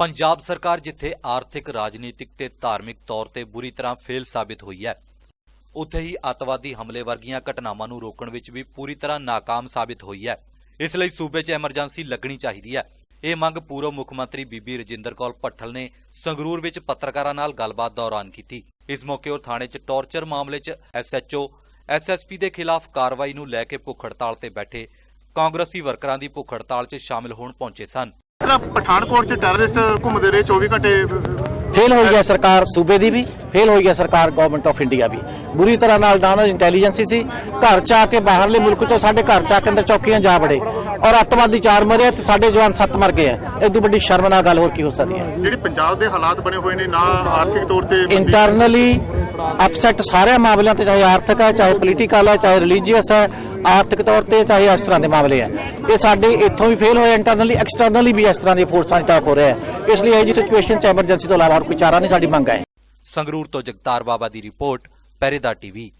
ਪੰਜਾਬ ਸਰਕਾਰ ਜਿੱਥੇ ਆਰਥਿਕ, ਰਾਜਨੀਤਿਕ ਤੇ ਧਾਰਮਿਕ ਤੌਰ ਤੇ ਬੁਰੀ ਤਰ੍ਹਾਂ ਫੇਲ ਸਾਬਿਤ ਹੋਈ ਹੈ, ਉੱਥੇ ਹੀ ਅੱਤਵਾਦੀ ਹਮਲੇ ਵਰਗੀਆਂ ਘਟਨਾਵਾਂ ਨੂੰ ਰੋਕਣ ਵਿੱਚ ਵੀ ਪੂਰੀ ਤਰ੍ਹਾਂ ਨਾਕਾਮ ਸਾਬਿਤ ਹੋਈ ਹੈ। ਇਸ ਲਈ ਸੂਬੇ 'ਚ ਐਮਰਜੈਂਸੀ ਲੱਗਣੀ ਚਾਹੀਦੀ ਹੈ। ਇਹ ਮੰਗ ਪੂਰਵ ਮੁੱਖ ਮੰਤਰੀ ਬੀਬੀ ਰਜਿੰਦਰ ਕੌਰ ਭੱਠਲ ਨੇ ਸੰਗਰੂਰ ਵਿੱਚ ਪੱਤਰਕਾਰਾਂ ਨਾਲ ਗੱਲਬਾਤ ਦੌਰਾਨ ਕੀਤੀ। ਇਸ ਮੌਕੇ ਉਹ ਥਾਣੇ 'ਚ ਟੌਰਚਰ ਮਾਮਲੇ 'ਚ ਐਸਐਚਓ ਐਸਐਸਪੀ ਦੇ ਖਿਲਾਫ ਕਾਰਵਾਈ ਨੂੰ ਲੈ ਕੇ ਭੁੱਖ ਹੜਤਾਲ ਤੇ ਬੈਠੇ ਕਾਂਗਰਸੀ ਵਰਕਰਾਂ ਦੀ ਭੁੱਖ ਹੜਤਾਲ 'ਚ ਸ਼ਾਮਿਲ ਹੋਣ ਪਹੁੰਚੇ ਸਨ। ਜਿਹੜਾ ਪਠਾਨਕੋਟ 'ਚ ਟੈਰਰਿਸਟ ਘੁੰਮਦੇ ਰਹੇ 24 ਘੰਟੇ? ਫੇਲ ਹੋਈ ਹੈ ਸਰਕਾਰ ਸੂਬੇ ਦੀ ਵੀ ਫੇਲ ਹੋਈ ਹੈ ਸਰਕਾਰ ਗਵਰਨਮੈਂਟ ਆਫ ਇੰਡੀਆ ਵੀ। ਬੁਰੀ ਤਰ੍ਹਾਂ ਨਾਲ ਨਾ ਉਹਨਾਂ ਇੰਟੈਲੀਜੈਂਸੀ ਸੀ। ਘਰ ਚ ਆ ਕੇ ਬਾਹਰਲੇ ਮੁਲਕ ਚੋਂ ਸਾਡੇ ਘਰ ਚ ਆ ਕੇ ਅੰਦਰ ਚੌਕੀਆਂ ਜਾ ਬੜੇ ਔਰ ਅੱਤਵਾਦੀ ਚਾਰ ਮਰੇ ਤੇ ਸਾਡੇ ਜਵਾਨ ਸੱਤ ਮਰ ਗਏ ਆ। ਇਦੋਂ ਵੱਡੀ ਸ਼ਰਮਨਾਕ ਗੱਲ ਹੋਰ ਕੀ ਹੋ ਸਕਦੀ ਹੈ? ਜਿਹੜੀ ਪੰਜਾਬ ਦੇ ਹਾਲਾਤ ਬਣੇ ਹੋਏ ਨੇ ਨਾ ਆਰਥਿਕ ਤੌਰ ਤੇ ਇੰਟਰਨਲੀ ਅਪਸੈਟ ਸਾਰੇ ਮਾਮਲਿਆਂ ਤੇ ਚਾਹੇ ਆਰਥਿਕ ਹੈ ਚਾਹੇ ਪੋਲੀਟੀਕਲ ਹੈ ਚਾਹੇ ਰਿਲੀਜੀਅਸ ਹੈ ਆਰਥਿਕ ਤੌਰ ਤੇ ਚਾਹੇ ਇਸ ਤਰ੍ਹਾਂ ਦੇ ਮਾਮਲੇ ਹੈ ਇਹ ਸਾਡੇ ਇੱਥੋਂ ਵੀ ਫੇਲ ਹੋਏ ਇੰਟਰਨਲੀ ਐਕਸਟਰਨਲੀ ਵੀ ਇਸ ਤਰ੍ਹਾਂ ਦੀ ਫੋਰਸਾਂ ਅਟੈਕ ਹੋ ਰਿਹਾ ਹੈ। ਇਸ ਲਈ ਇਹ ਜੀ ਸਿਚੁਏਸ਼ਨ ਚ ਐਮਰਜੈਂਸੀ ਤੋਂ ਇਲਾਵਾ ਹੋਰ ਕੋਈ ਚਾਰਾ ਨਹੀਂ, ਸਾਡੀ ਮੰਗ ਹੈ। ਸੰਗਰੂਰ ਤੋਂ ਜਗਤਾਰ ਬਾਬਾ ਦੀ ਰਿਪੋਰਟ ਪਹਿਰੇਦਾਰ ਟੀਵੀ।